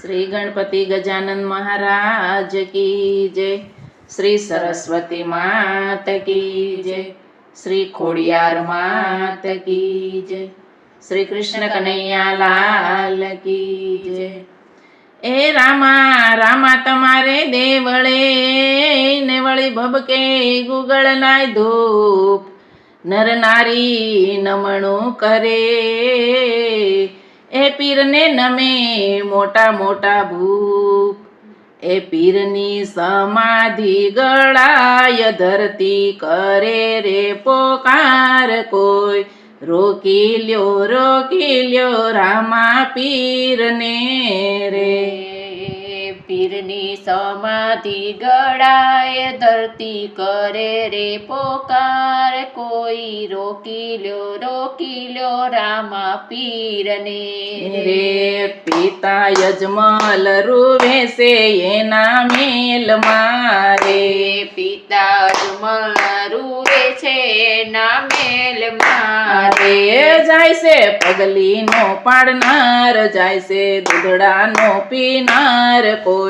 શ્રી ગણપતિ ગજાનંદ મહારાજ કી જય. શ્રી સરસ્વતી માત કી જય. શ્રી ખોડિયાર માત કી જય. શ્રી કૃષ્ણ કનૈયા લાલ કી જય. એ રામા રામા તમારે દેવળે ને વળી ભબકે ગુગળ નાય ધૂપ. નર નારી નમણું કરે. એ પીરને નમે મોટા મોટા ભૂપ એ પીરની સમાધિ ગળાય ધરતી કરે રે પોકાર કોઈ. રોકી લ્યો રોકી લ્યો રામા પીરને રે. પીરની સમાધિ ગળાય ધરતી કરે રે પોકાર. કોઈ રોકી લ્યો રોકી લ્યો રામા પીરને. રે પિતા યજમલ રૂવે છે એના મેલ મારે. પિતા અજમલ રૂવે છે ના મેલ મારે. જાય છે પગલીનો પાડનાર જાય છે દૂધડાનો પીનાર. કોઈ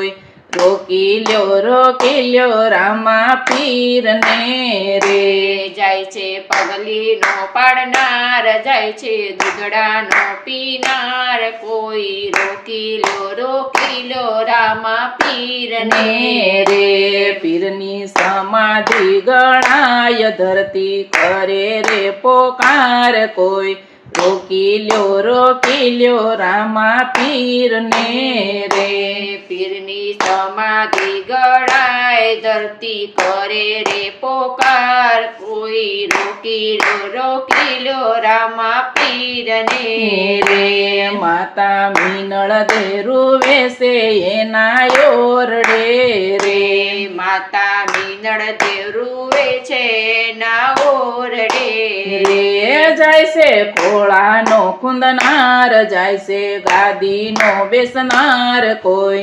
રોકી લ્યો રોકી લ્યો રામા પીરને રે. જાય છે પગલીનો પાડનાર, જાય છે દૂધડાનો પીનાર. કોઈ રોકી લ્યો રોકી લ્યો રામા પીરને રે. પીરની સમાધિ ગણાય, ધરતી કરે રે પોકાર. કોઈ રોકી લ્યો રોકી લ્યો રામા પીરને રે. પીરની સમાધિ ગળાય, ધરતી કરે રે પોકાર. કોઈ રોકી રોકીલ્યો રામા પીરને રે. માતા મીનળ દેરુવે છે એના ઓરડે રે. માતા મીનળ દેવ રૂવે છે ના ઓરડે રે જાય છે ખોળાનો કુંદનાર જાય છે ગાદીનો બેસનાર કોઈ.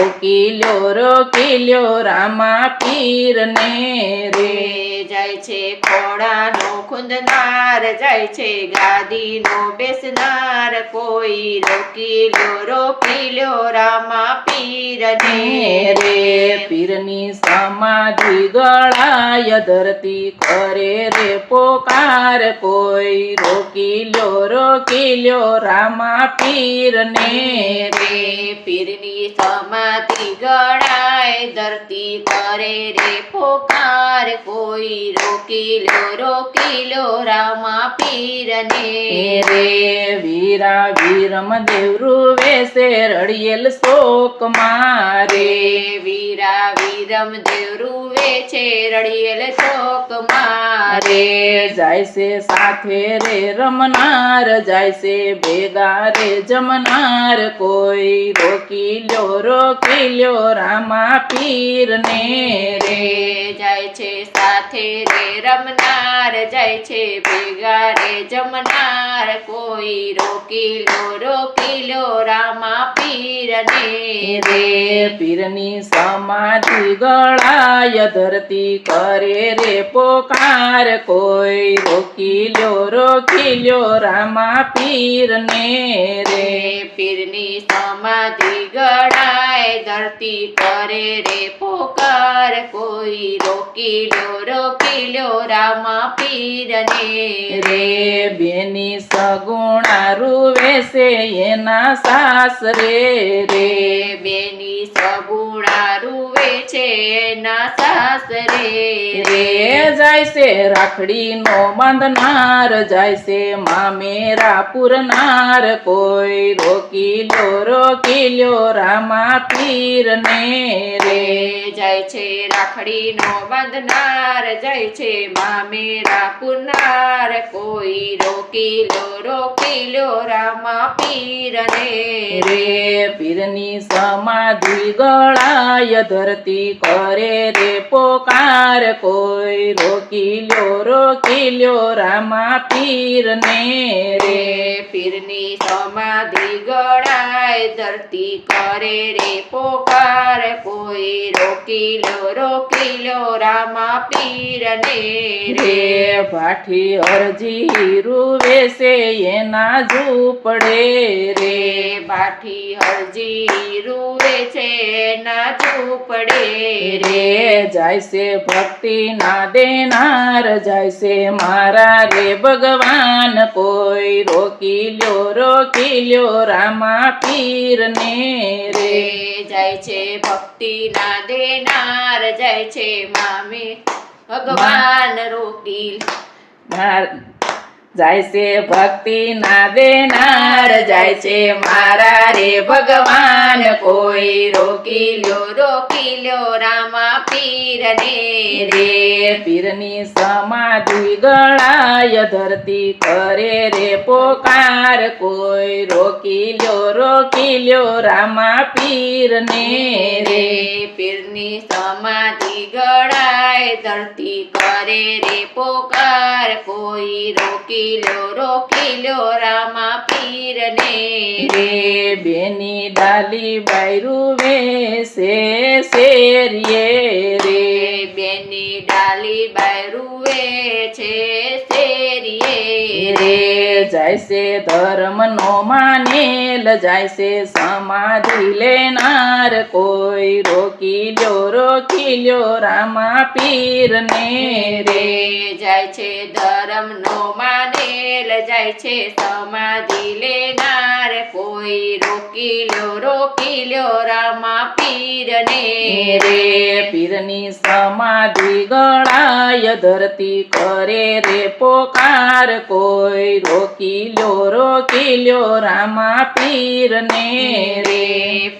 રોકી લ્યો રોકી લ્યો રામા પીરને રે. જાય છે ખોડાનો ખુંદનાર જાય છે ગાદીનો બેસનાર. કોઈ રોકીલ્યો રોકીલ્યો રોકી લ્યો રામા પીરને રે પીરની સમાધિ ગળાય ધરતી કરે રે પોકાર. કોઈ રોકીલ્યો રોકીલ્યો રામા પીરને ને રે. પીરની સમાધિ ગણાય ધરતી કરે રે પોકાર કોઈ રોકી લો રોકી લો રામા પીરને. રે વીરા વીરમ દેવરુ વેસે રડિયેલ શોક મારે. વીરા વીરમ દેવ વેચે રડિયેલ શોક મારે. જાય છે સાથે રે રમનાર જાય છે ભેગા રે જમનાર કોઈ રોકી લો રોકી લ્યો રામા પીરને રે. જાય છે સાથે રે રમનાર જાય છે ભેગા રે જમનાર કોઈ રોકી લો રોકી લો રામા પીરને રે. પીરની સમાધિ ગળાય ધરતી કરે રે પોકાર. કોઈ રોકી લો રોકી લો રામા પીરને રે. પીરની સમાધિ ગળાય ધરતી કરે રે પોકાર. કોઈ રોકી લો રોકી લો રામા પીરને રે બેની સગુણા રૂવે છે એના સાસરે રે બેની સગુણા રૂવે છે ના સાસરે. રે જાય છે રાખડીનો બાંધનાર જાય છે મામેરા પૂરનાર કોઈ રોકી લ્યો રોકી લ્યો રામા પીર ને રે જાય છે રાખડીનો બાંધનાર જાય છે મામેરા પુનાર કોઈ રોકી લો રોકી લો રામા પીરને રે પીરની સમાધિ ગળાય ધરતી કરે રે પોકાર કોઈ રોકી લ્યો રોકી લ્યો રામા પીરને રે. પીરની સમાધિ ગળાય ધરતી કરે રે પોકાર કોઈ રોકી લ્યો રોકી લ્યો રામા પીરને રે. ભાઠી અરજી રૂવે છે એના ઝૂપડે રે. ભાઠી હરજી રૂવે છે એના ઝૂંપડે રે જાય છે ભક્તિ ના દેનાર જાય છે મારા રે ભગવાન. કોઈ રોકી લ્યો રોકી લ્યો રામા પીર રે. રે જાય છે ભક્તિ ના દેનાર જાય છે મામી ભગવાન રોકી જાય છે ભક્તિ ના દેનાર, જાય છે મારા રે ભગવાન. કોઈ રોકી લ્યો રોકી લ્યો રામા પીરને રે. પીરની સમાધિ ગળાય, ધરતી કરે રે પોકાર. કોઈ રોકી લ્યો રોકી લ્યો રામા પીરને રે. રે પીરની સમાધિ ગળાય, ધરતી કરે રે પોકાર. કોઈ રોકી લો રોકી લો રામા પીરને રે. બેની ડાલી બાયરું વેસે શેરીએ રે. બેની ડાલી બાયરુએ છે શેરીએ રે, જાય છે ધર્મ નો માનેલ, જાય છે સમાધિ લેનાર, કોઈ રોકી લ્યો રોકી લ્યો રામા પીરને રે. જાય છે ધર્મ નો માનેલ, જાય છે સમાધિ લેનાર, કોઈ રોકી લ્યો રોકી લ્યો રામા પીરને રે. પીરની સમાધિ ગણાય ધરતી કરે રે પોકાર. કોઈ રોકી લ્યો રોકી લ્યો રામા પીરને રે.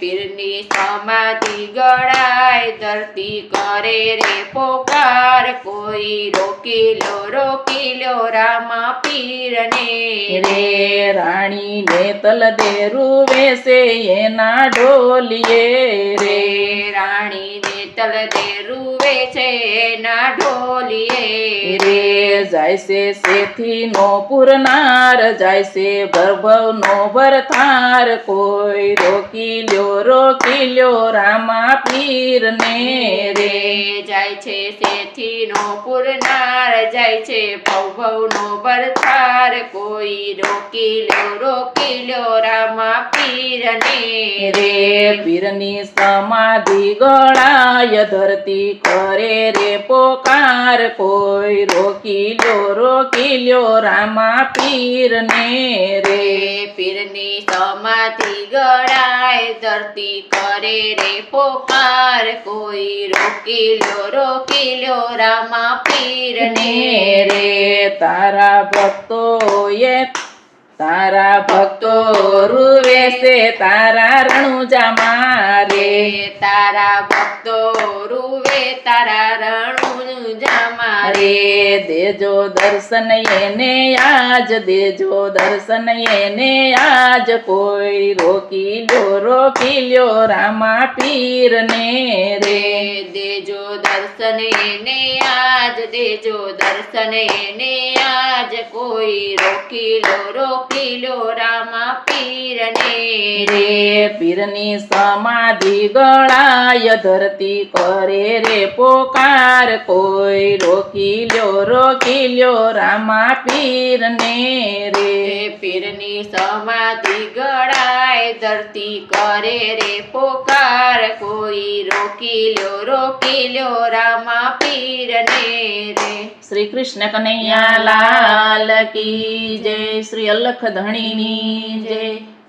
પીરની સમાધિ ગણાય ધરતી કરે રે પોકાર. કોઈ રોકી લો રોકી લો રામા પીરને રે. રાણી ને તલ દે રૂવે છે એના ઢોલીએ રે. રાણી ને તલ દે રૂવે છે ના ઢોલીએ રે. જાય છે નો પુરનાર જાય છે ભરભવ નો ભરથાર કોઈ રોકી લ્યો રોકી લ્યો રામા પીરને રે. રે જાય છે શેથી નો પુરનાર જાય છે ભવ ભવ નો બરથાર કોઈ રોકી લો રોકી લો રામા પીરને રે પીરની સમાધિ ગળાય ધરતી કરે રે પોકાર કોઈ રોકી લ્યો રોકી લ્યો રામા પીરને રે. પીરની સમાધિ ગળાય ધરતી કરે રે પોકાર કોઈ રોકી લો રોકી લો રામા પીરને રે તારા ભક્તોએ તારા ભક્તો રૂવે છે તારા રણુજા મારે. તારા ભક્તો રૂવે તારા રણુ જામા રે રે દેજો દર્શન એને આજ દેજો દર્શન એને આજ. કોઈ રોકી લ્યો રોકી લ્યો રામા પીરને રે. દેજો દર્શન એને આજ દેજો દર્શન એને આજ. કોઈ રોકી લો રોકી લો રામા પીરને રે. પીરની સમાધિ ગળાય ધરતી કરે રે પોકાર. કોઈ રોકી લ્યો રોકીલ્યો રામા પીરને રે. પીરની સમાધિ ગળાય ધરતી કરે રે. પોકાર કોઈ રોકીલ્યો રોકીલ્યો રામા પીરને રે. શ્રી કૃષ્ણ કનૈયા લાલ કી જય. શ્રી અલખ ધણીની જય.